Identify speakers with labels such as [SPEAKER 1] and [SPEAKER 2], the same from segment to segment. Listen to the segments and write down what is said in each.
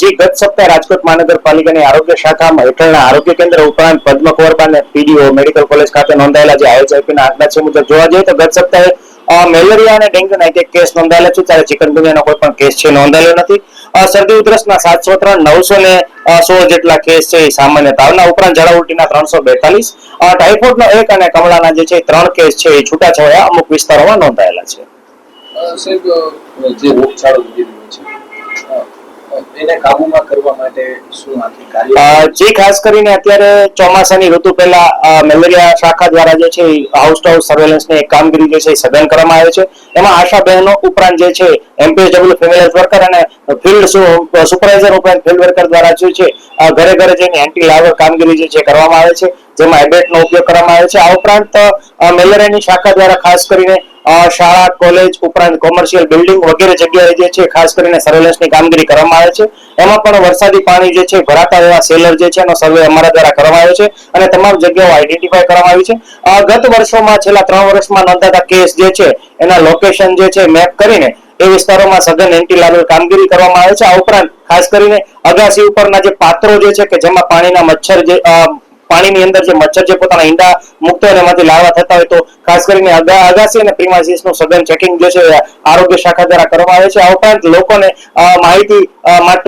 [SPEAKER 1] જે ગત સપ્તાહે રાજકોટ મહાનગરપાલિકાની આરોગ્ય શાખામાં હેઠળના આરોગ્ય કેન્દ્ર ઉપરાંત પદ્મ અને પીડીઓ મેડિકલ કોલેજ ખાતે નોંધાયેલા જે આઈએચઆઈપીના આંકડા છે મુજબ જોવા જઈએ તો ગત સપ્તાહે મેલેરિયા અને ડેન્ગ્યુના એક કેસ નોંધાયેલા છે. ત્યારે ચિકનગુનિયાનો કોઈ પણ કેસ છે નોંધાયેલો નથી. શરદી ઉધરસના સાતસો ત્રણ, નવસો ને સોળ જેટલા કેસ છે એ સામાન્ય તાવના ઉપરાંત ઝાડા ઉલટીના ત્રણસો બેતાલીસ ટાઇફોઇડનો એક અને કમળાના જે છે ત્રણ કેસ છે એ છૂટાછવાયા અમુક વિસ્તારોમાં નોંધાયેલા છે.
[SPEAKER 2] સાહેબ જે રોગચાળો છે એને કાબુમાં કરવા માટે શું આખી
[SPEAKER 1] અ,
[SPEAKER 2] કાર્ય
[SPEAKER 1] જે ખાસ કરીને અત્યારે ચોમાસાની ઋતુ પહેલા મેલેરિયા શાખા દ્વારા જે છે હાઉસ ટુ હાઉસ સર્વેલન્સની એક કામગીરી જે છે સઘન કરવામાં આવે છે. એમાં આશા બહેનો ઉપરાંત જે છે એમપીએચડબલ્યુ ફિમેલ હેલ્થ વર્કર અને ફિલ્ડ સુપરવાઇઝર ઉપરાંત ફિલ્ડ વર્કર દ્વારા જે છે ઘરે ઘરે જઈને એન્ટી લાર્વર કામગીરી જે છે કરવામાં આવે છે. જેમાં એબેટનો ઉપયોગ કરવામાં આવે છે. આ ઉપરાંત મેલેરિયાની શાખા દ્વારા ખાસ કરીને શાળા, કોલેજ ઉપરાંત કોમર્શિયલ બિલ્ડિંગ વગેરે જગ્યાએ જે છે, ખાસ કરીને સર્વેલન્સની કામગીરી કરવામાં આવે છે. એમાં પણ વરસાદી પાણી જે છે, ભરાતા એવા સેલર જે છે, એનો સર્વે અમારા દ્વારા કરવામાં આવ્યો છે અને તમામ જગ્યાઓ આઈડેન્ટિફાય કરવામાં આવી છે. ગત વર્ષોમાં છેલ્લા ત્રણ વર્ષમાં નોંધાતા કેસ જે છે, એના લોકેશન જે છે મેપ કરીને એ વિસ્તારોમાં સઘન એન્ટી લાર્વલ કામગીરી કરવામાં આવે છે. આ ઉપરાંત ખાસ કરીને અગાસી ઉપરના જે પાત્રો જે છે, કે જેમાં પાણીના મચ્છર જે પાણીની અંદર જે મચ્છર જે પોતાના ઈંડા મુક્ત અને એમાંથી લાવા થતા હોય તો ખાસ કરીને અગા- અગાસી અને પ્રિમાઇસીસનું સઘન ચેકિંગ જે છે આરોગ્ય શાખા દ્વારા કરવામાં આવે છે. આ ઉપરાંત લોકોને માહિતી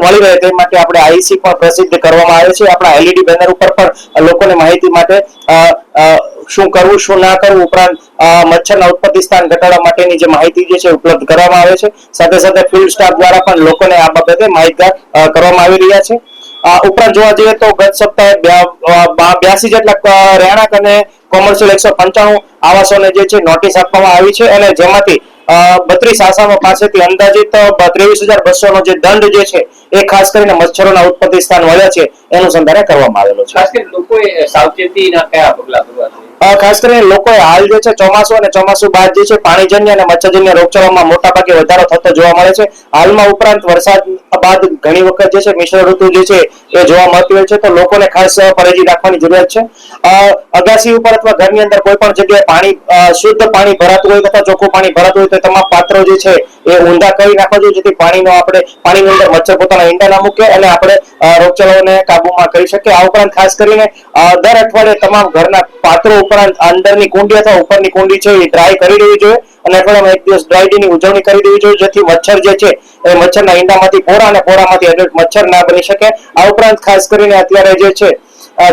[SPEAKER 1] મળી રહે તે માટે આપણે આઈસી પણ પ્રસિદ્ધ કરવામાં આવે છે. આપણા એલઈડી બેનર ઉપર પણ લોકોને માહિતી માટે શું કરવું, શું ના કરવું ઉપરાંત મચ્છરના ઉત્પત્તિ સ્થાન ઘટાડવા માટેની જે માહિતી જે છે ઉપલબ્ધ કરવામાં આવે છે. સાથે સાથે ફિલ્ડ સ્ટાફ દ્વારા પણ લોકોને આ બાબતે માહિતગાર કરવામાં આવી રહ્યા છે. ઉપરાંત જોવા જઈએ તો ગત સપ્તાહે બ્યાસી જેટલા રહેણાંક અને કોમર્શિયલ એકસો પંચાણું આવાસોને જે છે નોટિસ આપવામાં આવી છે અને જેમાંથી બત્રીસ આસામો પાસેથી અંદાજિત ત્રેવીસ હજાર બસો નો જે દંડ જે છે એ ખાસ કરીને મચ્છરોના ઉત્પત્તિ સ્થાન મળ્યા છે, એનું સંધારણ કરવામાં આવેલું છે.
[SPEAKER 2] ખાસ કરીને લોકોએ સાવચેતીના કયા પગલા ભરવા જોઈએ?
[SPEAKER 1] ખાસ કરીને લોકોએ હાલ જે છે ચોમાસું અને ચોમાસું બાદ જે છે પાણીજન્ય અને મચ્છરજન્ય રોગચાળામાં મોટા ભાગે વધારો થતો જોવા મળે છે. હાલમાં ઉપરાંત વરસાદ બાદ ઘણી વખત જે છે મિશ્ર ઋતુ જે છે એ જોવા મળતી હોય છે. તો લોકોને ખાસ પરેજી રાખવાની જરૂરિયાત છે. અગાસી ઉપર અથવા ઘરની અંદર કોઈ પણ જગ્યાએ પાણી શુદ્ધ પાણી ભરાતું હોય તથા ચોખ્ખું પાણી ભરાતું હોય તો તમામ પાત્રો જે છે એ ઊંધા કરી નાખવા જોઈએ. જેથી પાણીનો આપણે, પાણીની અંદર મચ્છર પોતાના ઈંડા ના મૂકે અને આપણે રોગચાળાઓને કાબુમાં કરી શકીએ. આ ઉપરાંત ખાસ કરીને દર અઠવાડિયે તમામ ઘરના પાત્રો ઉપરાંત અંદરની કુંડી અથવા ઉપરની કુંડી છે એ ડ્રાય કરી દેવી જોઈએ. અને અઠવાડિયામાં એક દિવસ ડ્રાય ડેની ઉજવણી કરી દેવી જોઈએ, જેથી મચ્છર જે છે એ મચ્છરના ઈંડામાંથી પોરા અને પોરામાંથી એડલ્ટ મચ્છર ના બની શકે. આ ઉપરાંત ખાસ કરીને અત્યારે જે છે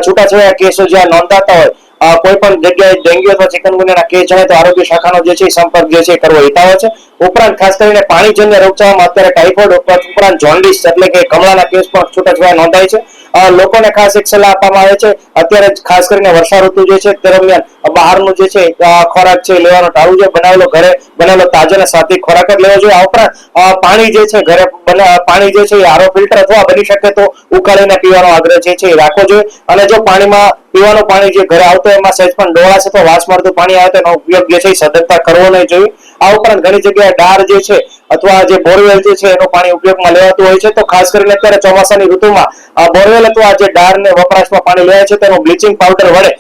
[SPEAKER 1] છૂટાછવાયા કેસો જ્યાં નોંધાતા હોય કોઈ પણ જગ્યાએ ડેન્ગ્યુ અથવા ચિકનગુનિયાના કેસ જણાય તો આરોગ્ય શાખાનો જે છે સંપર્ક જે છે કરવો હિતાવ છે. ઉપરાંત ખાસ કરીને પાણીજન્ય રોગચાળામાં અત્યારે ટાઇફોઇડ ઉપરાંત જોન્ડિસ એટલે કે કમળાના કેસ પણ છૂટાછવાયા નોંધાય છે. લોકોને ખાસ એક સલાહ આપવામાં આવે છે. અત્યારે ખાસ કરીને વર્ષા ઋતુ જે છે, દરમિયાન બહારનું જે છે ખોરાક છે લેવાનો ટાળવું જોઈએ. બનાવેલો ઘરે બનાવેલો તાજો અને સાત્વિક ખોરાક જ લેવો જોઈએ. આ ઉપરાંત પાણી જે છે, ઘરે પાણી જે છે એ આરો ફિલ્ટર અથવા બની શકે તો ઉકાળીને પીવાનો આગ્રહ જે છે એ રાખવો જોઈએ. અને જો પાણીમાં પીવાનું પાણી જે ઘરે આવતો એમાં સહેજ પણ ડોળાશે તો વાસ મળતું પાણી આવે તો એનો ઉપયોગ જે છે સતર્કતા કરવો નહીં જોઈએ. આ ઉપરાંત ઘણી જગ્યાએ ડાર જે છે અથવા જે બોરવેલ જે છે એનું પાણી ઉપયોગમાં લેવાતું હોય છે. તો ખાસ કરીને અત્યારે ચોમાસાની ઋતુમાં બોરવેલ અથવા જે ડાર ને વપરાશમાં પાણી લેવાય છે, તેનું બ્લીચિંગ પાવડર વડે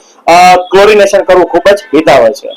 [SPEAKER 1] ક્લોરિનેશન કરવું ખૂબ જ હિતાવહ છે.